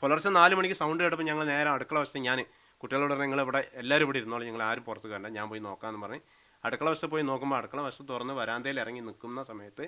പുലർച്ചെ നാല് മണിക്ക് സൗണ്ട് കേട്ടപ്പോൾ ഞങ്ങൾ നേരെ അടുക്കള വശത്ത് ഞാൻ കുട്ടികളോട് നിങ്ങൾ ഇവിടെ എല്ലാവരും ഇവിടെ ഇരുന്നോളൂ ഞങ്ങൾ ആരും പുറത്ത് കണ്ട ഞാൻ പോയി നോക്കാമെന്ന് പറഞ്ഞ് അടുക്കള വശത്ത് പോയി നോക്കുമ്പോൾ അടുക്കള വശത്ത് തുറന്ന് വരാന്തയിൽ ഇറങ്ങി നിൽക്കുന്ന സമയത്ത്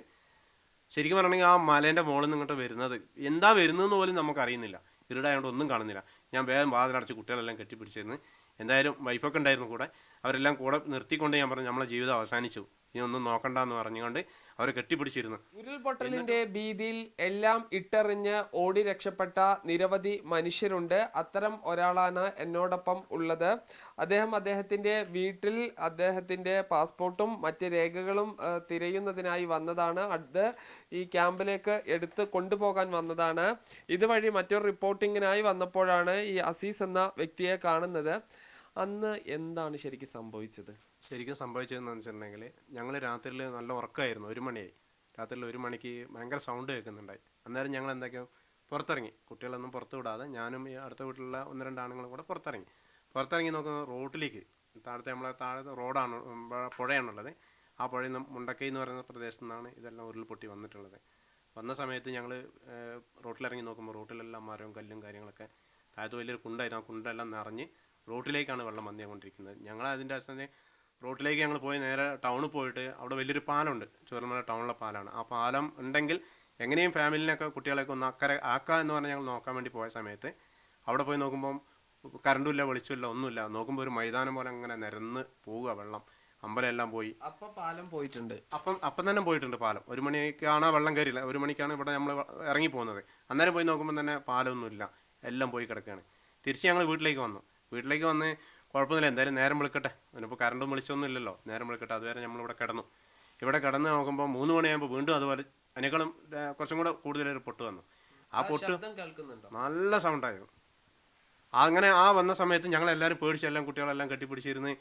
ശരിക്കും പറഞ്ഞിട്ടുണ്ടെങ്കിൽ ആ മലേന്റെ മുകളിൽ ഇങ്ങോട്ട് വരുന്നത് എന്താ വരുന്നതെന്ന് പോലും നമുക്കറിയുന്നില്ല. ഇരുടായതുകൊണ്ട് ഒന്നും കാണുന്നില്ല. ഞാൻ വേഗം വാതിലടച്ച് കുട്ടികളെല്ലാം കെട്ടിപ്പിടിച്ചിരുന്നു എന്തായാലും വൈഫൊക്കെ ഉണ്ടായിരുന്നു കൂടെ. അവരെല്ലാം കൂടെ നിർത്തിക്കൊണ്ട് ഞാൻ പറഞ്ഞു നമ്മളെ ജീവിതം അവസാനിച്ചു. ഇനി ഒന്നും നോക്കണ്ട നോക്കണ്ടെന്ന് പറഞ്ഞുകൊണ്ട് അവരെ കെട്ടിപ്പിടിച്ചിരുന്നു. ഉരുൾപൊട്ടലിന്റെ ഭീതിയിൽ എല്ലാം ഇട്ടെറിഞ്ഞ് ഓടി രക്ഷപ്പെട്ട നിരവധി മനുഷ്യരുണ്ട്. അത്തരം ഒരാളാണ് എന്നോടൊപ്പം ഉള്ളത്. അദ്ദേഹം അദ്ദേഹത്തിന്റെ വീട്ടിൽ അദ്ദേഹത്തിന്റെ പാസ്പോർട്ടും മറ്റ് രേഖകളും തിരയുന്നതിനായി വന്നതാണ്. അത് ഈ ക്യാമ്പിലേക്ക് എടുത്ത് കൊണ്ടുപോകാൻ വന്നതാണ്. ഇതുവഴി മറ്റൊരു റിപ്പോർട്ടിങ്ങിനായി വന്നപ്പോഴാണ് ഈ അസീസ് എന്ന വ്യക്തിയെ കാണുന്നത്. അന്ന് എന്താണ് ശരിക്കും സംഭവിച്ചത്? ശരിക്കും സംഭവിച്ചതെന്ന് വെച്ചിട്ടുണ്ടെങ്കിൽ ഞങ്ങൾ രാത്രിയിൽ നല്ല ഉറക്കമായിരുന്നു ഒരു മണിയായി. രാത്രിയിൽ ഒരു മണിക്ക് ഭയങ്കര സൗണ്ട് കേൾക്കുന്നുണ്ടായി. അന്നേരം ഞങ്ങൾ എന്തൊക്കെയോ പുറത്തിറങ്ങി. കുട്ടികളൊന്നും പുറത്ത് വിടാതെ ഞാനും അടുത്ത വീട്ടിലുള്ള ഒന്ന് രണ്ട് ആണുങ്ങളും കൂടെ പുറത്തിറങ്ങി. പുറത്തിറങ്ങി നോക്കുന്ന റോട്ടിലേക്ക് താഴത്തെ നമ്മളെ താഴത്തെ റോഡാണ് പുഴയാണുള്ളത്. ആ പുഴയിൽ നിന്ന് മുണ്ടക്കൈ എന്ന് പറയുന്ന പ്രദേശത്തു നിന്നാണ് ഇതെല്ലാം ഉരുൾപൊട്ടി വന്നിട്ടുള്ളത്. വന്ന സമയത്ത് ഞങ്ങൾ റോട്ടിലിറങ്ങി നോക്കുമ്പോൾ റോട്ടിലെല്ലാം മരവും കല്ലും കാര്യങ്ങളൊക്കെ താഴത്ത് വലിയൊരു കുണ്ടായിരുന്നു. ആ കുണ്ടെല്ലാം നിറഞ്ഞ് റോട്ടിലേക്കാണ് വെള്ളം വന്നുകൊണ്ടിരിക്കുന്നത്. ഞങ്ങൾ അതിന്റെ അവസ്ഥ റോട്ടിലേക്ക് ഞങ്ങൾ പോയി നേരെ ടൗണിൽ പോയിട്ട് അവിടെ വലിയൊരു പാലമുണ്ട്. ചുവരമല ടൗണിലെ പാലാണ്. ആ പാലം ഉണ്ടെങ്കിൽ എങ്ങനെയും ഫാമിലിനൊക്കെ കുട്ടികളെയൊക്കെ ഒന്ന് അക്കരെ ആക്കുക എന്ന് പറഞ്ഞ് ഞങ്ങൾ നോക്കാൻ വേണ്ടി പോയ സമയത്ത് അവിടെ പോയി നോക്കുമ്പം കറണ്ടുമില്ല വെളിച്ചമില്ല ഒന്നുമില്ല നോക്കുമ്പോൾ ഒരു മൈതാനം പോലെ അങ്ങനെ നിരന്ന് പോവുക വെള്ളം. അമ്പലമെല്ലാം പോയി. അപ്പൊ പാലം പോയിട്ടുണ്ട്. അപ്പം അപ്പം തന്നെ പോയിട്ടുണ്ട് പാലം. ഒരു മണിക്കാണ് വെള്ളം കയറിയില്ല. ഒരു മണിക്കാണ് ഇവിടെ നമ്മൾ ഇറങ്ങി പോകുന്നത് അന്നേരം പോയി നോക്കുമ്പോൾ തന്നെ പാലമൊന്നുമില്ല എല്ലാം പോയി കിടക്കുകയാണ്. തിരിച്ച് ഞങ്ങൾ വീട്ടിലേക്ക് വന്നു. വീട്ടിലേക്ക് വന്ന് കുഴപ്പമൊന്നുമില്ല. എന്തായാലും നേരം വിളിക്കട്ടെ. അതിനിപ്പോൾ കറണ്ടും വിളിച്ചൊന്നും ഇല്ലല്ലോ നേരം വിളിക്കട്ടെ. അതുവരെ നമ്മളിവിടെ കിടന്നു. ഇവിടെ കിടന്ന് നോക്കുമ്പോൾ മൂന്ന് മണിയാകുമ്പോൾ വീണ്ടും അതുപോലെ അതിനേക്കാളും കുറച്ചും കൂടെ കൂടുതലൊരു പൊട്ട് വന്നു. ആ പൊട്ട് നല്ല സൗണ്ടായിരുന്നു അങ്ങനെ ആ വന്ന സമയത്ത് ഞങ്ങൾ എല്ലാവരും പേടിച്ച് എല്ലാം കുട്ടികളെല്ലാം കെട്ടിപ്പിടിച്ചിരുന്ന്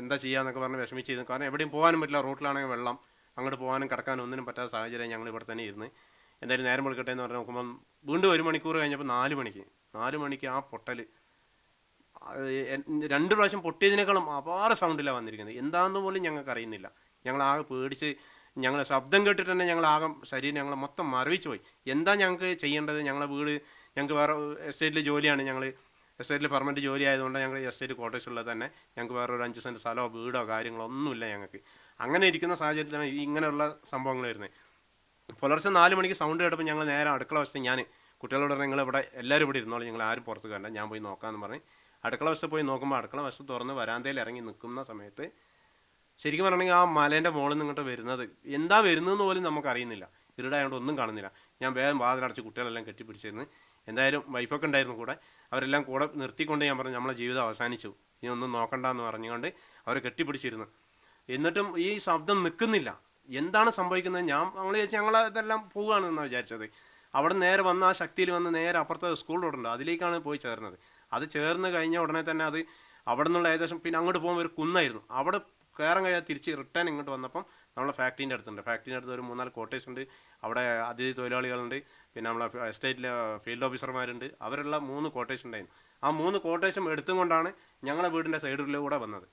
എന്താ ചെയ്യാന്നൊക്കെ പറഞ്ഞ് വിഷമിച്ചിരുന്നു. കാരണം എവിടെയും പോകാനും പറ്റില്ല. റോട്ടിലാണെങ്കിൽ വെള്ളം. അങ്ങോട്ട് പോകാനും കിടക്കാനും ഒന്നിനും പറ്റാത്ത സാഹചര്യം ഞങ്ങൾ ഇവിടെ തന്നെ ഇരുന്ന്. എന്തായാലും നേരം വിളിക്കട്ടെ എന്ന് പറഞ്ഞ് നോക്കുമ്പം വീണ്ടും ഒരു മണിക്കൂർ കഴിഞ്ഞപ്പോൾ നാല് മണിക്ക്. നാല് മണിക്ക് ആ പൊട്ടൽ രണ്ട് പ്രാവശ്യം പൊട്ടിയതിനേക്കാളും അപാര സൗണ്ടിലാണ് വന്നിരിക്കുന്നത്. എന്താണെന്ന് പോലും ഞങ്ങൾക്ക് അറിയുന്നില്ല. ഞങ്ങൾ ആകെ പേടിച്ച് ഞങ്ങൾ ശബ്ദം കേട്ടിട്ട് തന്നെ ഞങ്ങൾ ആകെ ശരീരം ഞങ്ങൾ മൊത്തം മരവിച്ചു പോയി. എന്താ ഞങ്ങൾക്ക് ചെയ്യേണ്ടത്? ഞങ്ങളെ വീട് ഞങ്ങൾക്ക് വേറെ എസ്റ്റേറ്റിൽ ജോലിയാണ്. ഞങ്ങൾ എസ്റ്റേറ്റിൽ പെർമനന്റ് ജോലി ആയതുകൊണ്ട് ഞങ്ങൾ എസ്റ്റേറ്റ് ക്വാർട്ടേഴ്സുള്ളത് തന്നെ ഞങ്ങൾക്ക് വേറെ ഒരു അഞ്ച് സെന്റ് സ്ഥലമോ വീടോ കാര്യങ്ങളോ ഒന്നുമില്ല ഞങ്ങൾക്ക്. അങ്ങനെ ഇരിക്കുന്ന സാഹചര്യത്തിലാണ് ഇങ്ങനെയുള്ള സംഭവങ്ങൾ വരുന്നത്. പുലർച്ചെ നാല് മണിക്ക് സൗണ്ട് കേട്ടപ്പോൾ ഞങ്ങൾ നേരെ അടുക്കള വശത്ത് ഞാൻ കുട്ടികളോട് നിങ്ങൾ ഇവിടെ എല്ലാവരും ഇവിടെ ഇരുന്നോളൂ. നിങ്ങൾ ആരും പുറത്ത് കണ്ട ഞാൻ പോയി നോക്കാമെന്ന് പറഞ്ഞ് അടുക്കള വശത്ത് പോയി നോക്കുമ്പോൾ അടുക്കള വശത്ത് തുറന്ന് വരാന്തയിൽ ഇറങ്ങി നിൽക്കുന്ന സമയത്ത് ശരിക്കും പറഞ്ഞിട്ടുണ്ടെങ്കിൽ ആ മലേന്റെ മുകളിൽ നിന്ന് ഇങ്ങോട്ട് വരുന്നത് എന്താ വരുന്നതെന്ന് പോലും നമുക്കറിയുന്നില്ല. ഇരുടായതുകൊണ്ട് ഒന്നും കാണുന്നില്ല. ഞാൻ വേഗം വാതിലടച്ച് കുട്ടികളെല്ലാം കെട്ടിപ്പിടിച്ചിരുന്നു എന്തായാലും വൈഫൊക്കെ ഉണ്ടായിരുന്നു കൂടെ. അവരെല്ലാം കൂടെ നിർത്തിക്കൊണ്ട് ഞാൻ പറഞ്ഞു നമ്മളെ ജീവിതം അവസാനിച്ചു. ഇനി ഒന്നും നോക്കണ്ട നോക്കണ്ടെന്ന് പറഞ്ഞുകൊണ്ട് അവരെ കെട്ടിപ്പിടിച്ചിരുന്നു. എന്നിട്ടും ഈ ശബ്ദം നിൽക്കുന്നില്ല. എന്താണ് സംഭവിക്കുന്നത്? ഞാൻ ഞങ്ങൾ ചോദിച്ചാൽ ഞങ്ങൾ ഇതെല്ലാം പോവുകയാണെന്നാണ് വിചാരിച്ചത്. അവിടെ നേരെ വന്ന ആ ശക്തിയിൽ വന്ന് നേരെ അപ്പുറത്തെ സ്കൂൾ അതിലേക്കാണ് പോയി ചേർന്നത്. അത് ചേർന്ന് കഴിഞ്ഞ ഉടനെ തന്നെ അത് അവിടെ നിന്നുള്ള ഏകദേശം പിന്നെ അങ്ങോട്ട് പോകുമ്പോൾ ഒരു കുന്നായിരുന്നു. അവിടെ കയറാൻ കഴിയാതെ തിരിച്ച് റിട്ടേൺ ഇങ്ങോട്ട് വന്നപ്പം നമ്മളെ ഫാക്ടറിന്റെ അടുത്തുണ്ട്. ഫാക്ടറിന്റെ അടുത്ത് ഒരു മൂന്നാൽ കോട്ടേഴ്സ് ഉണ്ട്. അവിടെ അതിഥി തൊഴിലാളികളുണ്ട്. പിന്നെ നമ്മളെ എസ്റ്റേറ്റിലെ ഫീൽഡ് ഓഫീസർമാരുണ്ട് അവരുള്ള മൂന്ന് കോട്ടേഴ്സ് ഉണ്ടായിരുന്നു. ആ മൂന്ന് കോട്ടേഴ്സും എടുത്തും കൊണ്ടാണ് ഞങ്ങളെ വീടിന്റെ സൈഡിലൂടെ വന്നത്.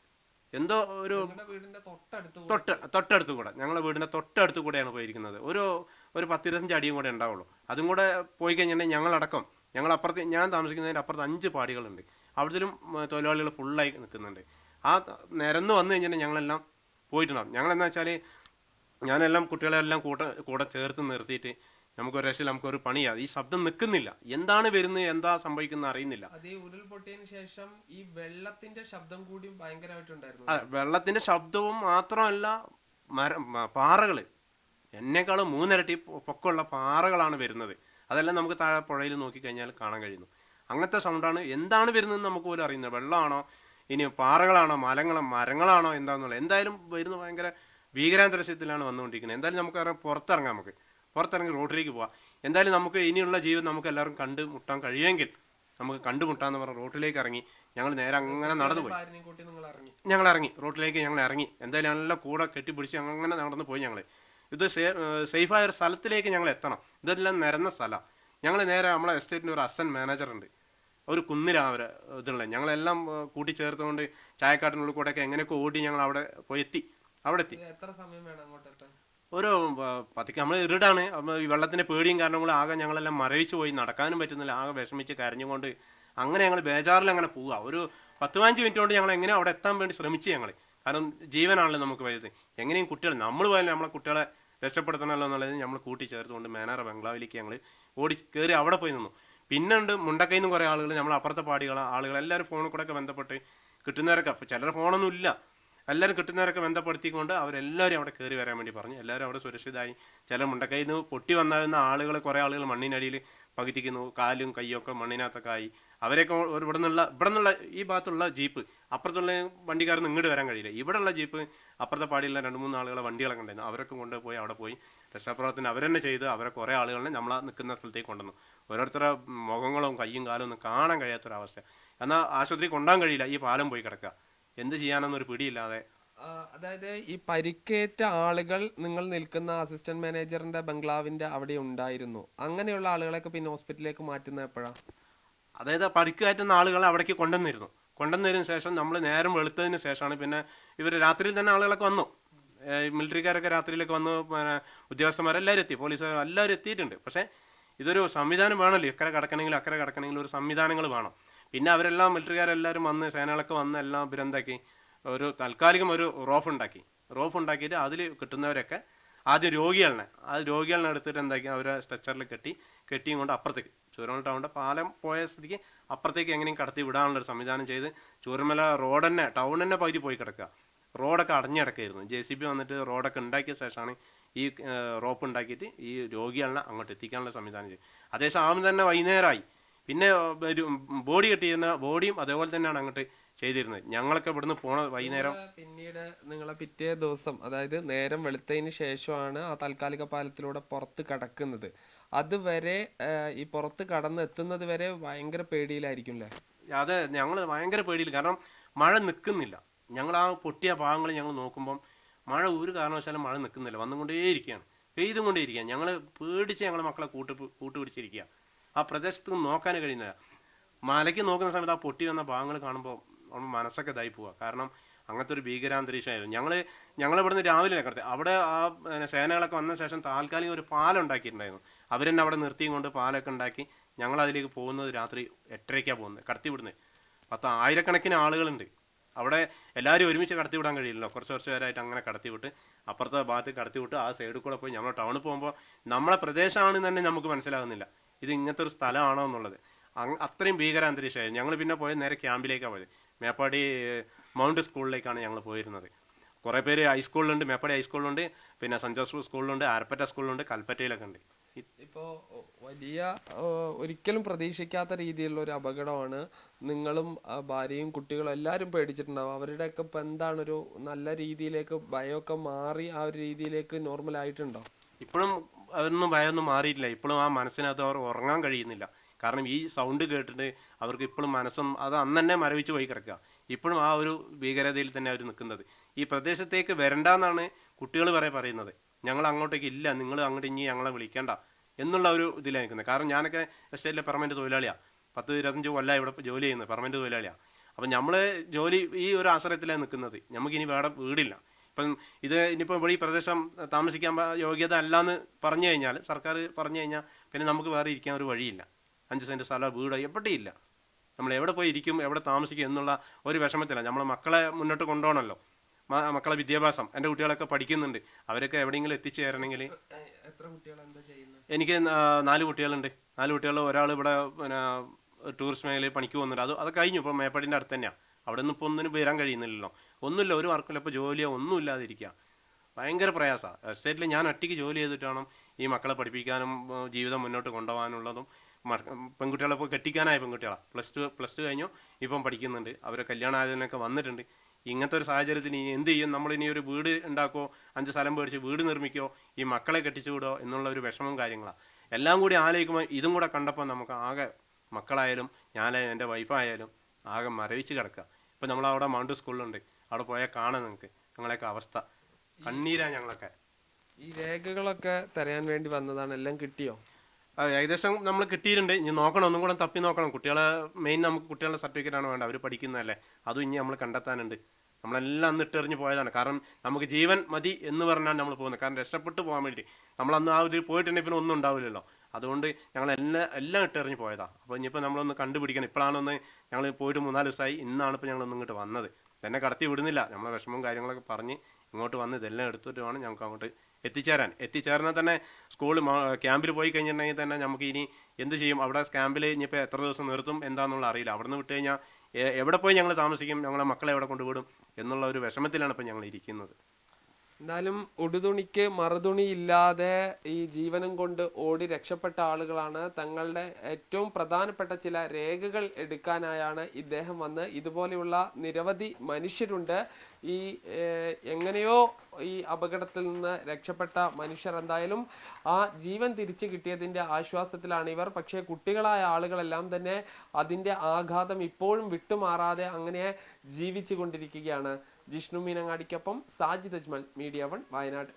എന്തോ ഒരു തൊട്ട് തൊട്ടടുത്ത് കൂടെ. ഞങ്ങളെ വീടിന്റെ തൊട്ടടുത്ത് കൂടെയാണ് പോയിരിക്കുന്നത്. ഒരു ഒരു പത്തിരുപത്തഞ്ച് അടിയും കൂടെ ഉണ്ടാവുള്ളൂ. അതും കൂടെ പോയി കഴിഞ്ഞിട്ടുണ്ടെങ്കിൽ ഞങ്ങളടക്കം ഞങ്ങൾ അപ്പുറത്ത് ഞാൻ താമസിക്കുന്നതിന്റെ അപ്പുറത്ത് അഞ്ച് പാടികളുണ്ട്. അവിടത്തിലും തൊഴിലാളികൾ ഫുള്ളായി നിൽക്കുന്നുണ്ട്. ആ നിരന്ന് വന്നു കഴിഞ്ഞാൽ ഞങ്ങളെല്ലാം പോയിട്ടുണ്ടാവും ഞങ്ങളെന്താ വെച്ചാൽ ഞാനെല്ലാം കുട്ടികളെല്ലാം കൂട്ട കൂടെ ചേർത്ത് നിർത്തിയിട്ട് നമുക്ക് ഒരു രക്ഷയിൽ നമുക്കൊരു പണിയാണ് ഈ ശബ്ദം നിൽക്കുന്നില്ല. എന്താണ് വരുന്നത് എന്താ സംഭവിക്കുന്നത് അറിയുന്നില്ല. അതേ ഉരുൾപൊട്ടിയതിനു ശേഷം ഈ വെള്ളത്തിന്റെ ശബ്ദം കൂടി ഭയങ്കരമായിട്ടുണ്ടായിരുന്നു. വെള്ളത്തിന്റെ ശബ്ദവും മാത്രമല്ല മര പാറകൾ. എന്നെക്കാളും മൂന്നിരട്ടി പൊക്കമുള്ള പാറകളാണ് വരുന്നത്. അതെല്ലാം നമുക്ക് താഴെ പുഴയിൽ നോക്കിക്കഴിഞ്ഞാൽ കാണാൻ കഴിയുന്നു. അങ്ങനത്തെ സൗണ്ടാണ് എന്താണ് വരുന്നതെന്ന് നമുക്ക് പോലും അറിയുന്നത് വെള്ളമാണോ? ഇനി പാറകളാണോ? മലങ്ങളോ? മരങ്ങളാണോ? എന്താണെന്നുള്ളത്. എന്തായാലും വരുന്ന ഭയങ്കര ഭീകരാന്തരീക്ഷത്തിലാണ് വന്നുകൊണ്ടിരിക്കുന്നത്. എന്തായാലും നമുക്ക് അറിയാം പുറത്തിറങ്ങാം നമുക്ക്. പുറത്തിറങ്ങി റോഡിലേക്ക് പോവാം. എന്തായാലും നമുക്ക് ഇനിയുള്ള ജീവിതം നമുക്ക് എല്ലാവരും കണ്ടുമുട്ടാൻ കഴിയുമെങ്കിൽ നമുക്ക് കണ്ടുമുട്ടാന്ന് പറഞ്ഞ റോട്ടിലേക്ക് ഇറങ്ങി ഞങ്ങൾ നേരെ അങ്ങനെ നടന്നു പോയി. നിങ്ങൾ ഇറങ്ങി. ഞങ്ങൾ ഇറങ്ങി. റോട്ടിലേക്ക് ഞങ്ങൾ ഇറങ്ങി. എന്തായാലും നല്ല കൂടെ കെട്ടിപ്പിടിച്ച് അങ്ങനെ നടന്നു പോയി ഞങ്ങൾ. ഇത് സേഫായ ഒരു സ്ഥലത്തിലേക്ക് ഞങ്ങൾ എത്തണം. ഇതെല്ലാം നിരന്ന സ്ഥലമാണ് ഞങ്ങൾ നേരെ നമ്മളെ എസ്റ്റേറ്റിന്റെ ഒരു അസൻ മാനേജർ ഉണ്ട്. ഒരു കുന്നിലാണ് അവർ ഇതുള്ളത്. ഞങ്ങളെല്ലാം കൂട്ടിച്ചേർത്തുകൊണ്ട് ചായക്കാട്ടിനുള്ളിൽ കൂടെയൊക്കെ എങ്ങനെയൊക്കെ ഓടി ഞങ്ങൾ അവിടെ പോയി എത്തി. അവിടെ എത്തി. എത്ര സമയം വേണം അങ്ങോട്ട് ഒരു ഓരോ പതിക്ക് നമ്മൾ ഇരുടാണ്. ഈ വെള്ളത്തിന്റെ പേടിയും കാരണം കൂടെ ആകെ ഞങ്ങളെല്ലാം മരവിച്ചു പോയി. നടക്കാനും പറ്റുന്നില്ല. ആകെ വിഷമിച്ച് കരഞ്ഞുകൊണ്ട് അങ്ങനെ ഞങ്ങൾ ബേജാറിൽ അങ്ങനെ പോവുക ഒരു പത്ത് പതിനഞ്ച് മിനിറ്റ് കൊണ്ട് ഞങ്ങൾ എങ്ങനെ അവിടെ എത്താൻ വേണ്ടി ശ്രമിച്ചു ഞങ്ങൾ കാരണം ജീവനാണല്ലോ നമുക്ക് വലുത്. എങ്ങനെയും കുട്ടികൾ നമ്മൾ പോയാലും നമ്മളെ കുട്ടികളെ രക്ഷപ്പെടുത്തണമല്ലോ എന്നുള്ളത് നമ്മൾ കൂട്ടിച്ചേർത്തുകൊണ്ട് മേനാറ ബംഗ്ലാവിലേക്ക് ഞങ്ങൾ ഓടി കയറി അവിടെ പോയി നിന്നു. പിന്നെ ഉണ്ട് മുണ്ടക്കയിൽ നിന്ന് കുറേ ആളുകൾ നമ്മൾ അപ്പുറത്തെ പാടികൾ ആളുകൾ എല്ലാവരും ഫോണിൽ കൂടെ ഒക്കെ ബന്ധപ്പെട്ട് കിട്ടുന്നവരൊക്കെ ചിലർ ഫോണൊന്നും ഇല്ല. എല്ലാവരും കിട്ടുന്നവരൊക്കെ ബന്ധപ്പെടുത്തിക്കൊണ്ട് അവരെല്ലാവരും അവിടെ കയറി വരാൻ വേണ്ടി പറഞ്ഞു. എല്ലാവരും അവിടെ സുരക്ഷിതമായി ചില മുണ്ടക്കയിൽ നിന്ന് പൊട്ടി വന്നാകുന്ന ആളുകൾ കുറേ ആളുകൾ മണ്ണിനടിയിൽ പകുതിക്കുന്നു കാലും കൈയൊക്കെ മണ്ണിനകത്തൊക്കെ ആയി. അവരെയൊക്കെ ഇവിടെ നിന്നുള്ള ഇവിടെ നിന്നുള്ള ഈ ഭാഗത്തുള്ള ജീപ്പ് അപ്പുറത്തുള്ള വണ്ടിക്കാരൊന്നും ഇങ്ങോട്ട് വരാൻ കഴിയില്ല. ഇവിടെയുള്ള ജീപ്പ് അപ്പുറത്തെ പാടിയുള്ള രണ്ട് മൂന്ന് ആളുകളെ വണ്ടികളൊക്കെ ഉണ്ടായിരുന്നു. അവരൊക്കെ കൊണ്ടുപോയി അവിടെ പോയി രക്ഷാപ്രവർത്തനം അവരെന്നെ ചെയ്ത് അവരെ കുറേ ആളുകളെ നമ്മൾ നിൽക്കുന്ന സ്ഥലത്തേക്ക് കൊണ്ടുവന്നു. ഓരോരുത്തരുടെ മുഖങ്ങളും കയ്യും കാലും ഒന്നും കാണാൻ കഴിയാത്തൊരവസ്ഥ. എന്നാൽ ആശുപത്രി കൊണ്ടാൻ കഴിയില്ല ഈ പാലം പോയി കിടക്കുക. എന്ത് ചെയ്യാനെന്നൊരു പിടിയില്ലാതെ. അതായത് ഈ പരിക്കേറ്റ ആളുകൾ നിങ്ങൾ നിൽക്കുന്ന അസിസ്റ്റന്റ് മാനേജറിന്റെ ബംഗ്ലാവിന്റെ അവിടെ ഉണ്ടായിരുന്നു. അങ്ങനെയുള്ള ആളുകളെയൊക്കെ പിന്നെ ഹോസ്പിറ്റലിലേക്ക് മാറ്റുന്ന എപ്പോഴാ? അതായത് പരിക്ക് കയറ്റുന്ന ആളുകളെ അവിടേക്ക് കൊണ്ടുവന്നിരുന്നു. കൊണ്ടുവന്നതിന് ശേഷം നമ്മൾ നേരം വെളുത്തതിന് ശേഷമാണ് പിന്നെ ഇവർ രാത്രിയിൽ തന്നെ ആളുകളൊക്കെ വന്നു. മിലിറ്ററിക്കാരൊക്കെ രാത്രിയിലൊക്കെ വന്ന് പിന്നെ ഉദ്യോഗസ്ഥന്മാരെല്ലാവരും എത്തി പോലീസ് എല്ലാവരും എത്തിയിട്ടുണ്ട്. പക്ഷേ ഇതൊരു സംവിധാനം വേണമല്ലോ. ഇക്കരെ കിടക്കണമെങ്കിലും അക്കരെ കിടക്കണമെങ്കിലും ഒരു സംവിധാനങ്ങൾ വേണം. പിന്നെ അവരെല്ലാം മിലിറ്ററിക്കാരെല്ലാവരും വന്ന് സേനകളൊക്കെ വന്ന് എല്ലാം ഇവരെന്താക്കി ഒരു താൽക്കാലികം ഒരു റോഫ് ഉണ്ടാക്കി. റോഫ് ഉണ്ടാക്കിയിട്ട് അതിൽ കിട്ടുന്നവരൊക്കെ ആദ്യം രോഗികളെ ആ രോഗികളെ എടുത്തിട്ട് എന്താക്കി അവരെ സ്ട്രെച്ചറിൽ കെട്ടി കെട്ടിയും കൊണ്ട് അപ്പുറത്തേക്ക് ചൂരമല ടൗണിന്റെ പാലം പോയ സ്ഥിതിക്ക് അപ്പുറത്തേക്ക് എങ്ങനെയും കടത്തി വിടാനുള്ള ഒരു സംവിധാനം ചെയ്ത് ചൂരമല റോഡ് തന്നെ ടൗൺ തന്നെ പകുതി പോയി കിടക്കുക. റോഡൊക്കെ അടഞ്ഞിടക്കായിരുന്നു. ജെ സി ബി വന്നിട്ട് റോഡൊക്കെ ഉണ്ടാക്കിയ ശേഷമാണ് ഈ റോപ്പ് ഉണ്ടാക്കിയിട്ട് ഈ രോഗികളെ അങ്ങോട്ട് എത്തിക്കാനുള്ള സംവിധാനം ചെയ്തു അതേസമയം ആവുമ്പോൾ തന്നെ വൈകുന്നേരമായി. പിന്നെ ബോഡി കെട്ടിയിരുന്ന ബോഡിയും അതേപോലെ തന്നെയാണ് അങ്ങോട്ട് ചെയ്തിരുന്നത്. ഞങ്ങളൊക്കെ ഇവിടുന്ന് പോണ വൈകുന്നേരം പിന്നീട് നിങ്ങളെ പിറ്റേ ദിവസം അതായത് നേരം വെളുത്തതിന് ശേഷമാണ് ആ താൽക്കാലിക പാലത്തിലൂടെ പുറത്ത് കടക്കുന്നത്. അതുവരെ ഈ പുറത്ത് കടന്ന് എത്തുന്നത് വരെ ഭയങ്കര പേടിയിലായിരിക്കും അല്ലേ? അതെ ഞങ്ങൾ ഭയങ്കര പേടിയിൽ കാരണം മഴ നിൽക്കുന്നില്ല ഞങ്ങൾ ആ പൊട്ടിയ ഭാഗങ്ങൾ ഞങ്ങൾ നോക്കുമ്പം മഴ ഒരു കാരണവശാലും മഴ നിൽക്കുന്നില്ല. വന്നുകൊണ്ടേയിരിക്കുകയാണ്. പെയ്തും കൊണ്ടേയിരിക്കുകയാണ് ഞങ്ങൾ പേടിച്ച് ഞങ്ങളെ മക്കളെ കൂട്ടി കൂട്ടുപിടിച്ചിരിക്കുക ആ പ്രദേശത്ത് നോക്കാൻ കഴിയുന്നില്ല. മലയ്ക്ക് നോക്കുന്ന സമയത്ത് ആ പൊട്ടി വന്ന ഭാഗങ്ങൾ കാണുമ്പോൾ നമ്മൾ മനസ്സൊക്കെ ഇതായി പോവുക കാരണം അങ്ങനത്തെ ഒരു ഭീകരാന്തരീക്ഷമായിരുന്നു. ഞങ്ങൾ ഞങ്ങൾ ഇവിടുന്ന് രാവിലെ കിടത്തി അവിടെ ആ സേനകളൊക്കെ വന്ന ശേഷം താൽക്കാലിക ഒരു പാലം ഉണ്ടാക്കിയിട്ടുണ്ടായിരുന്നു. അവരെന്നെ അവിടെ നിർത്തിയും കൊണ്ട് പാലൊക്കെ ഉണ്ടാക്കി ഞങ്ങൾ അതിലേക്ക് പോകുന്നത് രാത്രി എട്ടരയ്ക്കാണ് പോകുന്നത്. കടത്തി വിടുന്നത്. പത്ത് ആയിരക്കണക്കിന് ആളുകളുണ്ട്. അവിടെ എല്ലാവരും ഒരുമിച്ച് കടത്തി വിടാൻ കഴിയില്ലല്ലോ. കുറച്ച് കുറച്ച് പേരായിട്ട് അങ്ങനെ കടത്തി വിട്ട് അപ്പുറത്തെ ഭാഗത്ത് കടത്തി വിട്ട് ആ സൈഡിൽ കൂടെ പോയി നമ്മൾ ടൗണിൽ പോകുമ്പോൾ നമ്മളെ പ്രദേശമാണെന്ന് തന്നെ നമുക്ക് മനസ്സിലാകുന്നില്ല. ഇത് ഇങ്ങനത്തെ ഒരു സ്ഥലമാണോ എന്നുള്ളത്. അത്രയും ഭീകര അന്തരീക്ഷമായിരുന്നു ഞങ്ങൾ പിന്നെ പോയത് നേരെ ക്യാമ്പിലേക്കാണ് പോയത്. മേപ്പാടി മൗണ്ട് സ്കൂളിലേക്കാണ് ഞങ്ങൾ പോയിരുന്നത്. കുറേ പേര് ഹൈസ്കൂളിലുണ്ട് മേപ്പാടി ഹൈസ്കൂളിലുണ്ട് പിന്നെ സെന്റ് ജോസഫ് സ്കൂളിലുണ്ട് ആരപ്പറ്റ സ്കൂളിലുണ്ട് കൽപ്പറ്റയിലൊക്കെ ഉണ്ട്. ഈ- ഇപ്പോ വലിയ ഒരിക്കലും പ്രതീക്ഷിക്കാത്ത രീതിയിലുള്ള ഒരു അപകടമാണ് നിങ്ങളും ഭാര്യയും കുട്ടികളും എല്ലാവരും പേടിച്ചിട്ടുണ്ടാവും അവരുടെയൊക്കെ ഇപ്പം എന്താണ് ഒരു നല്ല രീതിയിലേക്ക് ഭയമൊക്കെ മാറി ആ ഒരു രീതിയിലേക്ക് നോർമൽ ആയിട്ടുണ്ടോ? ഇപ്പോഴും അതൊന്നും ഭയമൊന്നും മാറിയില്ല ഇപ്പോഴും ആ മനസ്സിനകത്ത് അവർ ഉറങ്ങാൻ കഴിയുന്നില്ല. കാരണം ഈ സൗണ്ട് കേട്ടിട്ട് അവർക്ക് ഇപ്പോഴും മനസ്സും അത് അന്ന് തന്നെ മരവിച്ച് പോയി കിടക്കുക. ഇപ്പോഴും ആ ഒരു ഭീകരതയിൽ തന്നെ അവർ നിൽക്കുന്നത്. ഈ പ്രദേശത്തേക്ക് വരണ്ടെന്നാണ് കുട്ടികൾ വരെ പറയുന്നത്. ഞങ്ങൾ അങ്ങോട്ടേക്ക് ഇല്ല നിങ്ങൾ അങ്ങോട്ട് ഇനി ഞങ്ങളെ വിളിക്കേണ്ട എന്നുള്ള ഒരു ഇതിലാണ് നിൽക്കുന്നത്. കാരണം ഞാനൊക്കെ എസ്റ്റേറ്റിലെ പെർമനന്റ് തൊഴിലാളിയാണ് പത്ത് ഇരുപത്തഞ്ച് കൊല്ലം ഇവിടെ ജോലി ചെയ്യുന്നത് പെർമനന്റ് തൊഴിലാളിയാണ് അപ്പം നമ്മൾ ജോലി ഈ ഒരു ആശ്രയത്തിലാണ് നിൽക്കുന്നത്. നമുക്കിനി വേറെ വീടില്ല. ഇപ്പം ഇത് ഇനിയിപ്പോൾ ഇവിടെ ഈ പ്രദേശം താമസിക്കാൻ യോഗ്യത അല്ല എന്ന് പറഞ്ഞു കഴിഞ്ഞാൽ സർക്കാർ പറഞ്ഞു കഴിഞ്ഞാൽ പിന്നെ നമുക്ക് വേറെ ഇരിക്കാൻ ഒരു വഴിയില്ല. അഞ്ച് സെന്റ് സ്ഥലം വീട് എവിടെയില്ല. നമ്മൾ എവിടെ പോയി ഇരിക്കും എവിടെ താമസിക്കും എന്നുള്ള ഒരു വിഷമത്തിലാണ് നമ്മളെ മക്കളെ മുന്നോട്ട് കൊണ്ടുപോകണമല്ലോ മക്കളെ വിദ്യാഭ്യാസം. എന്റെ കുട്ടികളൊക്കെ പഠിക്കുന്നുണ്ട്. അവരൊക്കെ എവിടെയെങ്കിലും എത്തിച്ചേരണമെങ്കിൽ എത്ര എനിക്ക് നാല് കുട്ടികളുണ്ട്. നാല് കുട്ടികളിൽ ഒരാൾ ഇവിടെ പിന്നെ ടൂറിസ്റ്റ് മേഖലയിൽ പണിക്ക് പോകുന്നുണ്ട്. അത് അത് കഴിഞ്ഞു. ഇപ്പോൾ മേപ്പാടിന്റെ അടുത്ത് തന്നെയാണ് അവിടെ നിന്ന് ഇപ്പോൾ ഒന്നിനും വരാൻ കഴിയുന്നില്ലല്ലോ. ഒന്നുമില്ല. ഒരു വർക്കില്ല. ഇപ്പോൾ ജോലിയോ ഒന്നും ഇല്ലാതിരിക്കുക ഭയങ്കര പ്രയാസമാണ് എസ്റ്റേറ്റിൽ ഞാൻ ഒറ്റയ്ക്ക് ജോലി ചെയ്തിട്ട് വേണം ഈ മക്കളെ പഠിപ്പിക്കാനും ജീവിതം മുന്നോട്ട് കൊണ്ടുപോകാനുള്ളതും. പെൺകുട്ടികളെ ഇപ്പോൾ കെട്ടിക്കാനായ പെൺകുട്ടികളാണ് പ്ലസ് ടു പ്ലസ് ടു കഴിഞ്ഞു. ഇപ്പം പഠിക്കുന്നുണ്ട്. അവരെ കല്യാണ ആലോചനയൊക്കെ വന്നിട്ടുണ്ട്. ഇങ്ങനത്തെ ഒരു സാഹചര്യത്തിൽ ഇനി എന്ത് ചെയ്യും? നമ്മൾ ഇനി ഒരു വീട് ഉണ്ടാക്കോ? അഞ്ച് സ്ഥലം മേടിച്ച് വീട് നിർമ്മിക്കോ? ഈ മക്കളെ കെട്ടിച്ചു എന്നുള്ള ഒരു വിഷമവും കാര്യങ്ങളാണ് എല്ലാം കൂടി ആലോചിക്കുമ്പോൾ ഇതും കൂടെ കണ്ടപ്പോൾ നമുക്ക് ആകെ മക്കളായാലും ഞാനായാലും എന്റെ വൈഫായാലും ആകെ മരവിച്ച് കിടക്കുക ഇപ്പം നമ്മളവിടെ മൗണ്ട് സ്കൂളിലുണ്ട്. അവിടെ പോയാൽ കാണാം നിങ്ങൾക്ക് ഞങ്ങളെയൊക്കെ അവസ്ഥ. കണ്ണീരാ ഞങ്ങളൊക്കെ. ഈ രേഖകളൊക്കെ തരയാൻ വേണ്ടി വന്നതാണ്. എല്ലാം കിട്ടിയോ? ഏകദേശം നമ്മൾ കിട്ടിയിട്ടുണ്ട്. ഇനി നോക്കണം ഒന്നും കൂടെ തപ്പി നോക്കണം. കുട്ടികളെ മെയിൻ നമുക്ക് കുട്ടികളുടെ സർട്ടിഫിക്കറ്റ് ആണ് വേണ്ട അവർ പഠിക്കുന്നതല്ലേ. അതും ഇനി നമ്മൾ കണ്ടെത്താനുണ്ട്. നമ്മളെല്ലാം അന്ന് ഇട്ടെറിഞ്ഞ് പോയതാണ്. കാരണം നമുക്ക് ജീവൻ മതി എന്ന് പറഞ്ഞാണ് നമ്മൾ പോകുന്നത്. കാരണം രക്ഷപ്പെട്ട് പോകാൻ വേണ്ടി നമ്മളന്ന് ആ ഇതിൽ പോയിട്ടുണ്ടെങ്കിൽ പിന്നെ ഒന്നും ഉണ്ടാവില്ലല്ലോ. അതുകൊണ്ട് ഞങ്ങൾ എല്ലാം എല്ലാം ഇട്ടെറിഞ്ഞ് പോയതാണ് അപ്പോൾ ഇനിയിപ്പോൾ നമ്മളൊന്ന് കണ്ടുപിടിക്കണം. ഇപ്പോഴാണൊന്ന് ഞങ്ങൾ പോയിട്ട് മൂന്നാൽ ദിവസമായി ഇന്നാണ് ഇപ്പോൾ ഞങ്ങളൊന്ന് ഇങ്ങോട്ട് വന്നത്. തന്നെ കടത്തി വിടുന്നില്ല. നമ്മളെ വിഷമവും കാര്യങ്ങളൊക്കെ പറഞ്ഞ് ഇങ്ങോട്ട് വന്ന് ഇതെല്ലാം എടുത്തിട്ട് വേണം ഞങ്ങൾക്ക് അങ്ങോട്ട് എത്തിച്ചേരാൻ. എത്തിച്ചേർന്നാൽ തന്നെ സ്കൂൾ ക്യാമ്പിൽ പോയി കഴിഞ്ഞിട്ടുണ്ടെങ്കിൽ തന്നെ നമുക്ക് ഇനി എന്ത് ചെയ്യും? അവിടെ ക്യാമ്പിൽ ഇനിയിപ്പോൾ എത്ര ദിവസം നിർത്തും? എന്താണെന്നുള്ള അറിയില്ല. അവിടെ നിന്ന് വിട്ട് കഴിഞ്ഞാൽ എവിടെ പോയി ഞങ്ങൾ താമസിക്കും? ഞങ്ങളെ മക്കളെ എവിടെ കൊണ്ടുവിടും? എന്നുള്ള ഒരു വിഷമത്തിലാണ് ഇപ്പം ഞങ്ങൾ ഇരിക്കുന്നത് എന്നാലും ഉടുതുണിക്ക് മറുതുണി ഇല്ലാതെ ഈ ജീവനം കൊണ്ട് ഓടി രക്ഷപ്പെട്ട ആളുകളാണ്. തങ്ങളുടെ ഏറ്റവും പ്രധാനപ്പെട്ട ചില രേഖകൾ എടുക്കാനായാണ് ഇദ്ദേഹം വന്ന് ഇതുപോലെയുള്ള നിരവധി മനുഷ്യരുണ്ട്. ഈ എങ്ങനെയോ ഈ അപകടത്തിൽ നിന്ന് രക്ഷപ്പെട്ട മനുഷ്യർ എന്തായാലും ആ ജീവൻ തിരിച്ചു കിട്ടിയതിന്റെ ആശ്വാസത്തിലാണ് ഇവർ. പക്ഷേ കുട്ടികളായ ആളുകളെല്ലാം തന്നെ അതിന്റെ ആഘാതം ഇപ്പോഴും വിട്ടുമാറാതെ അങ്ങനെ ജീവിച്ചു കൊണ്ടിരിക്കുകയാണ്. ജിഷ്ണു മീനങ്ങാടിക്കൊപ്പം സാജിദ് അജ്മൽ മീഡിയ വൺ വയനാട്.